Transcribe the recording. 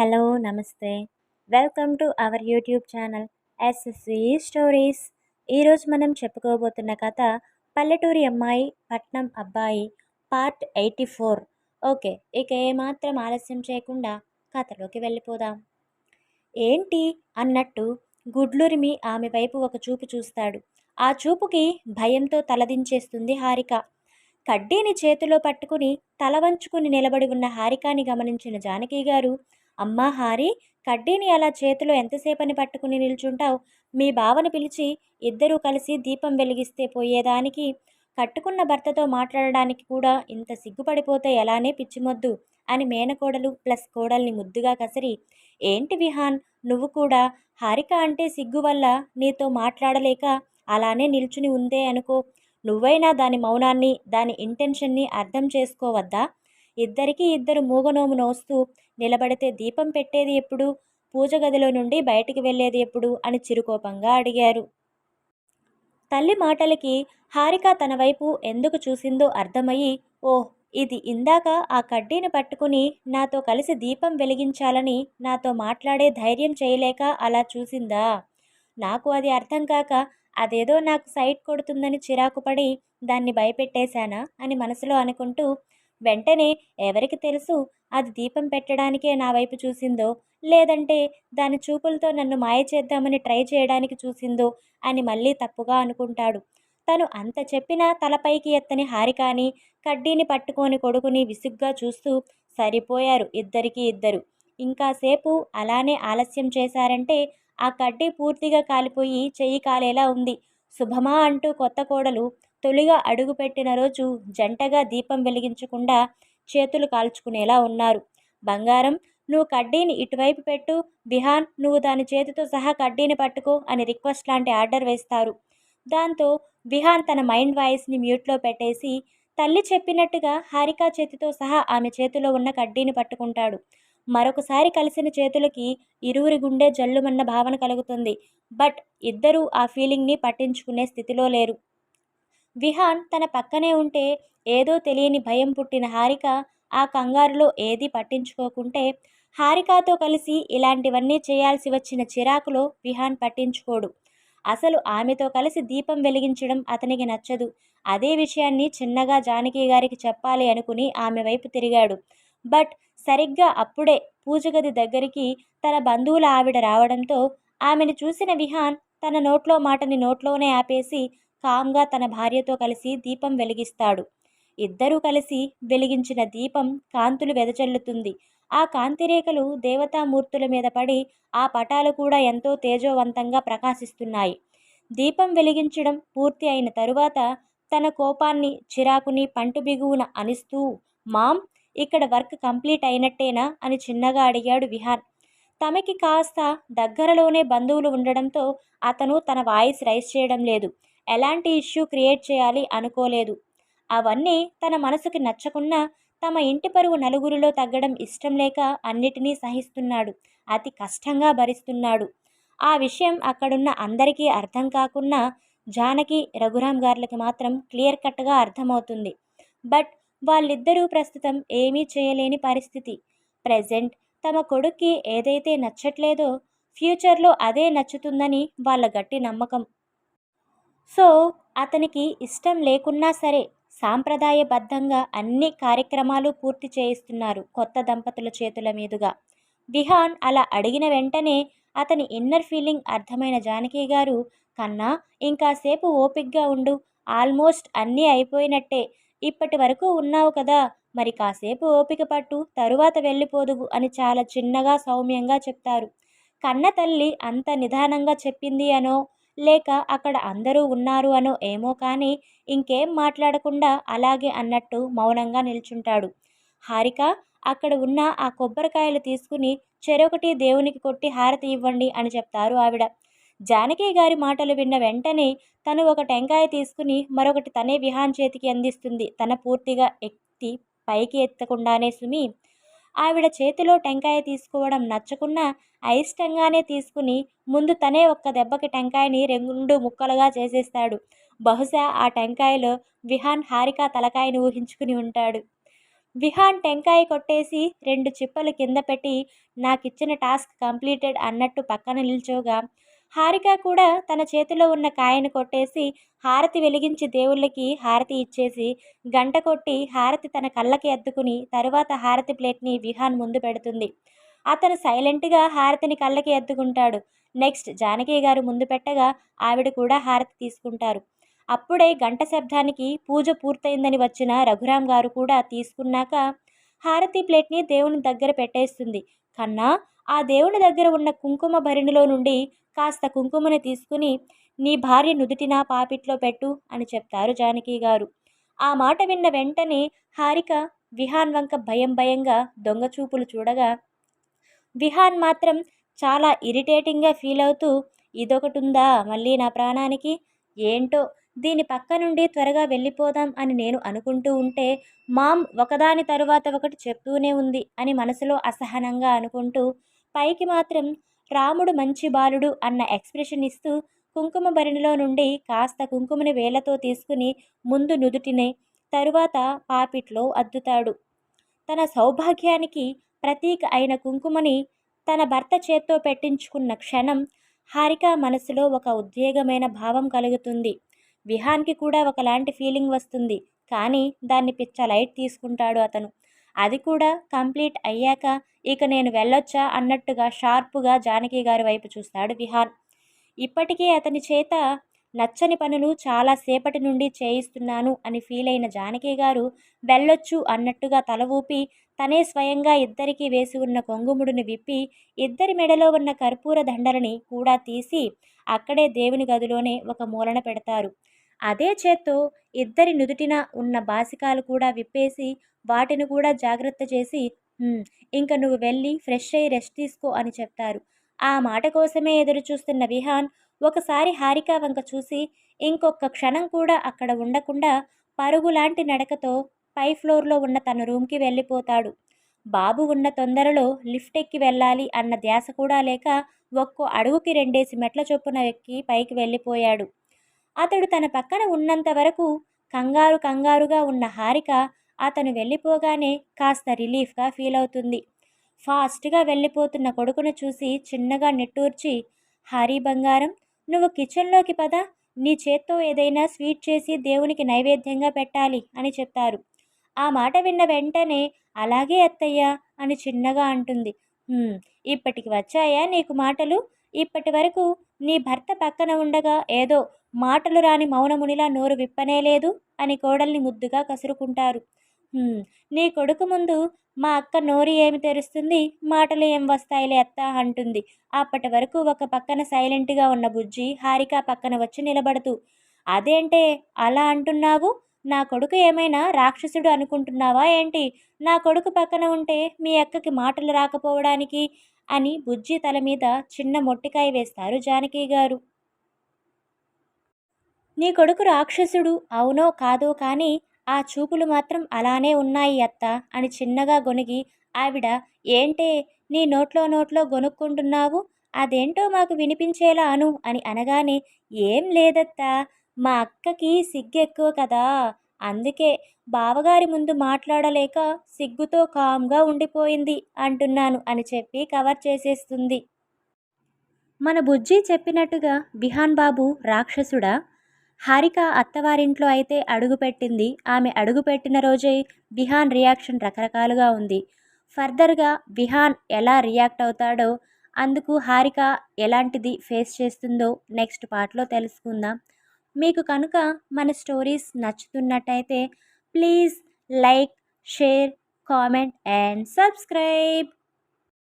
Hello నమస్తే. Welcome to our YouTube channel SSC stories ఈరోజు మనం చెప్పుకోబోతున్న కథ పల్లెటూరి అమ్మాయి పట్నం అబ్బాయి పార్ట్ ఎయిటీ ఫోర్. ఓకే ఇక ఏమాత్రం ఆలస్యం చేయకుండా కథలోకి వెళ్ళిపోదాం. ఏంటి అన్నట్టు గుడ్లురిమి ఆమె వైపు ఒక చూపు చూస్తాడు. ఆ చూపుకి భయంతో తలదించేస్తుంది హారిక. కడ్డీని చేతిలో పట్టుకుని తల వంచుకుని నిలబడి ఉన్న హారికాని గమనించిన జానకి గారు అమ్మా హారి కడ్డీని అలా చేతిలో ఎంతసేపని పట్టుకుని నిల్చుంటావు? మీ బావని పిలిచి ఇద్దరూ కలిసి దీపం వెలిగిస్తే పోయేదానికి? కట్టుకున్న భర్తతో మాట్లాడడానికి కూడా ఇంత సిగ్గుపడిపోతే ఎలానే పిచ్చిమొద్దు అని మేనకోడలు ప్లస్ కోడల్ని ముద్దుగా కసిరి. ఏంటి విహాన్ నువ్వు కూడా హారిక అంటే సిగ్గు వల్ల నీతో మాట్లాడలేక అలానే నిల్చుని ఉందే అనుకో. నువ్వైనా దాని మౌనాన్ని దాని ఇంటెన్షన్ని అర్థం చేసుకోవద్దా ఇద్దరికీ ఇద్దరు మూగనోము నోస్తూ నిలబడితే దీపం పెట్టేది ఎప్పుడు? పూజ గదిలో నుండి బయటికి వెళ్ళేది ఎప్పుడు? అని చిరుకోపంగా అడిగారు. తల్లి మాటలకి హారిక తన వైపు ఎందుకు చూసిందో అర్థమయ్యి ఓహ్ ఇది ఇందాక ఆ కడ్డీని పట్టుకుని నాతో కలిసి దీపం వెలిగించాలని నాతో మాట్లాడే ధైర్యం చేయలేక అలా చూసిందా? నాకు అది అర్థం కాక అదేదో నాకు సైట్ కొడుతుందని చిరాకు పడి దాన్ని భయపెట్టేశానా అని మనసులో అనుకుంటూ వెంటనే ఎవరికి తెలుసు అది దీపం పెట్టడానికే నా వైపు చూసిందో? లేదంటే దాని చూపులతో నన్ను మాయ చేద్దామని ట్రై చేయడానికి చూసిందో? అని మళ్ళీ తప్పుగా అనుకుంటాడు. తను అంత చెప్పినా తలపైకి ఎత్తని హారికాని కడ్డీని పట్టుకొని కొడుకుని విసుగ్గా చూస్తూ సరిపోయారు ఇద్దరికి ఇద్దరు. ఇంకాసేపు అలానే ఆలస్యం చేశారంటే ఆ కడ్డీ పూర్తిగా కాలిపోయి చెయ్యి కాలేలా ఉంది. శుభమా అంటూ కొత్త కోడలు తొలిగా అడుగుపెట్టిన రోజు జంటగా దీపం వెలిగించకుండా చేతులు కాల్చుకునేలా ఉన్నారు. బంగారం నువ్వు కడ్డీని ఇటువైపు పెట్టు విహాన్ నువ్వు దాని చేతితో సహా కడ్డీని పట్టుకో అని రిక్వెస్ట్ లాంటి ఆర్డర్ వేస్తారు. దాంతో విహాన్ తన మైండ్ వాయిస్ని మ్యూట్లో పెట్టేసి తల్లి చెప్పినట్టుగా హారిక చేతితో సహా ఆమె చేతిలో ఉన్న కడ్డీని పట్టుకుంటాడు. మరొకసారి కలిసిన చేతులకి ఇరువురి గుండె జల్లుమన్న భావన కలుగుతుంది. బట్ ఇద్దరూ ఆ ఫీలింగ్ని పట్టించుకునే స్థితిలో లేరు. విహాన్ తన పక్కనే ఉంటే ఏదో తెలియని భయం పుట్టిన హారిక ఆ కంగారులో ఏది పట్టించుకోకుంటే హారికాతో కలిసి ఇలాంటివన్నీ చేయాల్సి వచ్చిన చిరాకులో విహాన్ పట్టించుకోడు. అసలు ఆమెతో కలిసి దీపం వెలిగించడం అతనికి నచ్చదు. అదే విషయాన్ని చిన్నగా జానకి గారికి చెప్పాలి అనుకుని ఆమె వైపు తిరిగాడు. బట్ సరిగ్గా అప్పుడే పూజగది దగ్గరికి తన బంధువుల ఆవిడ రావడంతో ఆమెను చూసిన విహాన్ తన నోట్లో మాటని నోట్లోనే ఆపేసి కామ్గా తన భార్యతో కలిసి దీపం వెలిగిస్తాడు. ఇద్దరూ కలిసి వెలిగించిన దీపం కాంతులు వెదజల్లుతుంది. ఆ కాంతిరేఖలు దేవతామూర్తుల మీద పడి ఆ పటాలు కూడా ఎంతో తేజోవంతంగా ప్రకాశిస్తున్నాయి. దీపం వెలిగించడం పూర్తి అయిన తరువాత తన కోపాన్ని చిరాకుని పంటు బిగువున అనిస్తూ మామ్ ఇక్కడ వర్క్ కంప్లీట్ అయినట్టేనా? అని చిన్నగా అడిగాడు విహాన్. తమకి కాస్త దగ్గరలోనే బంధువులు ఉండడంతో అతను తన వాయిస్ రైస్ చేయడం లేదు. ఎలాంటి ఇష్యూ క్రియేట్ చేయాలి అనుకోలేదు. అవన్నీ తన మనసుకి నచ్చకున్నా తమ ఇంటి పరువు నలుగురిలో తగ్గడం ఇష్టం లేక అన్నిటినీ సహిస్తున్నాడు. అతి కష్టంగా భరిస్తున్నాడు. ఆ విషయం అక్కడున్న అందరికీ అర్థం కాకున్నా జానకి రఘురాం గార్లకి మాత్రం క్లియర్ కట్గా అర్థమవుతుంది. బట్ వాళ్ళిద్దరూ ప్రస్తుతం ఏమీ చేయలేని పరిస్థితి. ప్రజెంట్ తమ కొడుక్కి ఏదైతే నచ్చట్లేదో ఫ్యూచర్లో అదే నచ్చుతుందని వాళ్ళ గట్టి నమ్మకం. సో అతనికి ఇష్టం లేకున్నా సరే సాంప్రదాయబద్ధంగా అన్ని కార్యక్రమాలు పూర్తి చేయిస్తున్నారు కొత్త దంపతుల చేతుల మీదుగా. విహాన్ అలా అడిగిన వెంటనే అతని ఇన్నర్ ఫీలింగ్ అర్థమైన జానకి గారు కన్నా ఇంకాసేపు ఓపిక్గా ఉండు. ఆల్మోస్ట్ అన్నీ అయిపోయినట్టే. ఇప్పటి వరకు ఉన్నావు కదా. మరి కాసేపు ఓపిక పట్టు. తరువాత వెళ్ళిపోదువు అని చాలా చిన్నగా సౌమ్యంగా చెప్తారు. కన్న తల్లి అంత నిదానంగా చెప్పింది అనో లేక అక్కడ అందరూ ఉన్నారు అనో ఏమో కానీ ఇంకేం మాట్లాడకుండా అలాగే అన్నట్టు మౌనంగా నిల్చుంటాడు. హారిక అక్కడ ఉన్న ఆ కొబ్బరికాయలు తీసుకుని చెరొకటి దేవునికి కొట్టి హారతి ఇవ్వండి అని చెప్తారు ఆవిడ. జానకి గారి మాటలు విన్న వెంటనే తను ఒక టెంకాయ తీసుకుని మరొకటి తనే విహాన్ చేతికి అందిస్తుంది. తన పూర్తిగా ఎత్తి పైకి ఎత్తకుండానే సుమి ఆవిడ చేతిలో టెంకాయ తీసుకోవడం నచ్చకున్నా అయిష్టంగానే తీసుకుని ముందు తనే ఒక్క దెబ్బకి టెంకాయని రెండు ముక్కలుగా చేసేస్తాడు. బహుశా ఆ టెంకాయలో విహాన్ హారిక తలకాయని ఊహించుకుని ఉంటాడు. విహాన్ టెంకాయ కొట్టేసి రెండు చిప్పలు కింద పెట్టి నాకిచ్చిన టాస్క్ కంప్లీటెడ్ అన్నట్టు పక్కన నిల్చోగా హారిక కూడా తన చేతిలో ఉన్న కాయను కొట్టేసి హారతి వెలిగించి దేవుళ్ళకి హారతి ఇచ్చేసి గంట కొట్టి హారతి తన కళ్ళకి అద్దుకుని తరువాత హారతి ప్లేట్ని విహాన్ ముందు పెడుతుంది. అతను సైలెంట్గా హారతిని కళ్ళకి అద్దుకుంటాడు. నెక్స్ట్ జానకి గారు ముందు పెట్టగా ఆవిడ కూడా హారతి తీసుకుంటారు. అప్పుడే గంట శబ్దానికి పూజ పూర్తయిందని వచ్చిన రఘురాం గారు కూడా తీసుకున్నాక హారతి ప్లేట్ని దేవుని దగ్గర పెట్టేస్తుంది. కన్నా ఆ దేవుని దగ్గర ఉన్న కుంకుమ భరిణిలో నుండి కాస్త కుంకుమని తీసుకుని నీ భార్య నుదుటిన పాపిట్లో పెట్టు అని చెప్తారు జానకి గారు. ఆ మాట విన్న వెంటనే హారిక విహాన్ వంక భయం భయంగా దొంగ చూపులు చూడగా విహాన్ మాత్రం చాలా ఇరిటేటింగ్గా ఫీల్ అవుతూ ఇదొకటుందా మళ్ళీ నా ప్రాణానికి? ఏంటో దీని పక్క నుండి త్వరగా వెళ్ళిపోదాం అని నేను అనుకుంటూ ఉంటే మామ్ ఒకదాని తరువాత ఒకటి చెప్తూనే ఉంది అని మనసులో అసహనంగా అనుకుంటూ పైకి మాత్రం రాముడు మంచి బాలుడు అన్న ఎక్స్ప్రెషన్ ఇస్తూ కుంకుమ బరిణిలో నుండి కాస్త కుంకుమని వేలతో తీసుకుని ముందు నుదుటినే తరువాత పాపిట్లో అద్దుతాడు. తన సౌభాగ్యానికి ప్రతీక అయిన కుంకుమని తన భర్త చేత్తో పెట్టించుకున్న క్షణం హారిక మనసులో ఒక ఉద్వేగమైన భావం కలుగుతుంది. విహాన్కి కూడా ఒకలాంటి ఫీలింగ్ వస్తుంది. కానీ దాన్ని పిచ్చ లైట్ తీసుకుంటాడు అతను. అది కూడా కంప్లీట్ అయ్యాక ఇక నేను వెళ్ళొచ్చా అన్నట్టుగా షార్ప్గా జానకి గారి వైపు చూస్తాడు విహాన్. ఇప్పటికీ అతని చేత నచ్చని పనులు చాలా సేపటి నుండి చేయిస్తున్నాను అని ఫీల్ అయిన జానకి గారు వెళ్ళొచ్చు అన్నట్టుగా తల ఊపి తనే స్వయంగా ఇద్దరికీ వేసి ఉన్న కొంగుముడిని విప్పి ఇద్దరి మెడలో ఉన్న కర్పూర దండలని కూడా తీసి అక్కడే దేవుని గదిలోనే ఒక మూలన పెడతారు. అదే చేత్తో ఇద్దరి నుదుటిన ఉన్న బాసికాలు కూడా విప్పేసి వాటిని కూడా జాగ్రత్త చేసి ఇంక నువ్వు వెళ్ళి ఫ్రెష్ అయ్యి రెస్ట్ తీసుకో అని చెప్తారు. ఆ మాట కోసమే ఎదురు చూస్తున్న విహాన్ ఒకసారి హారిక వంక చూసి ఇంకొక క్షణం కూడా అక్కడ ఉండకుండా పరుగులాంటి నడకతో పై ఫ్లోర్లో ఉన్న తన రూమ్కి వెళ్ళిపోతాడు. బాబు ఉన్న తొందరలో లిఫ్ట్ ఎక్కి వెళ్ళాలి అన్న ధ్యాస కూడా లేక ఒక్కో అడుగుకి రెండేసి మెట్ల చొప్పున ఎక్కి పైకి వెళ్ళిపోయాడు. అతడు తన పక్కన ఉన్నంత వరకు కంగారు కంగారుగా ఉన్న హారిక అతను వెళ్ళిపోగానే కాస్త రిలీఫ్గా ఫీల్ అవుతుంది. ఫాస్ట్గా వెళ్ళిపోతున్న కొడుకును చూసి చిన్నగా నిట్టూర్చి హారీ బంగారం నువ్వు కిచెన్లోకి పద. నీ చేత్తో ఏదైనా స్వీట్ చేసి దేవునికి నైవేద్యంగా పెట్టాలి అని చెప్తారు. ఆ మాట విన్న వెంటనే అలాగే అత్తయ్య అని చిన్నగా అంటుంది. ఇప్పటికి వచ్చాయా నీకు మాటలు? ఇప్పటి వరకు నీ భర్త పక్కన ఉండగా ఏదో మాటలు రాని మౌనమునిలా నోరు విప్పనేలేదు అని కోడల్ని ముద్దుగా కసురుకుంటారు. నీ కొడుకు ముందు మా అక్క నోరు ఏమి తెరుస్తుంది? మాటలు ఏం వస్తాయిలే అత్త అంటుంది. అప్పటి వరకు ఒక పక్కన సైలెంట్గా ఉన్న బుజ్జి హారిక పక్కన వచ్చి నిలబడుతూ అదేంటే అలా అంటున్నావు? నా కొడుకు ఏమైనా రాక్షసుడు అనుకుంటున్నావా ఏంటి? నా కొడుకు పక్కన ఉంటే మీ అక్కకి మాటలు రాకపోవడానికి అని బుజ్జి తల మీద చిన్న మొట్టికాయ వేస్తారు జానకి గారు. నీ కొడుకు రాక్షసుడు అవునో కాదో కానీ ఆ చూపులు మాత్రం అలానే ఉన్నాయి అత్త అని చిన్నగా గొనిగి ఆవిడ ఏంటే నీ నోట్లో నోట్లో గొనుక్కుంటున్నావు అదేంటో మాకు వినిపించేలా అను అని అనగానే ఏం లేదత్తా మా అక్కకి సిగ్గెక్కువ కదా. అందుకే బావగారి ముందు మాట్లాడలేక సిగ్గుతో కామ్గా ఉండిపోయింది అంటున్నాను అని చెప్పి కవర్ చేసేస్తుంది. మన బుజ్జి చెప్పినట్టుగా బిహాన్ బాబు రాక్షసుడా? హారిక అత్తవారింట్లో అయితే అడుగుపెట్టింది ఆమె అడుగుపెట్టిన రోజే విహాన్ రియాక్షన్ రకరకాలుగా ఉంది. ఫర్దర్గా విహాన్ ఎలా రియాక్ట్ అవుతాడో అందుకు హారిక ఎలాంటిది ఫేస్ చేస్తుందో నెక్స్ట్ పార్ట్లో తెలుసుకుందాం. మీకు కనుక మన stories నచ్చుతున్నట్టయితే please like share comment and subscribe.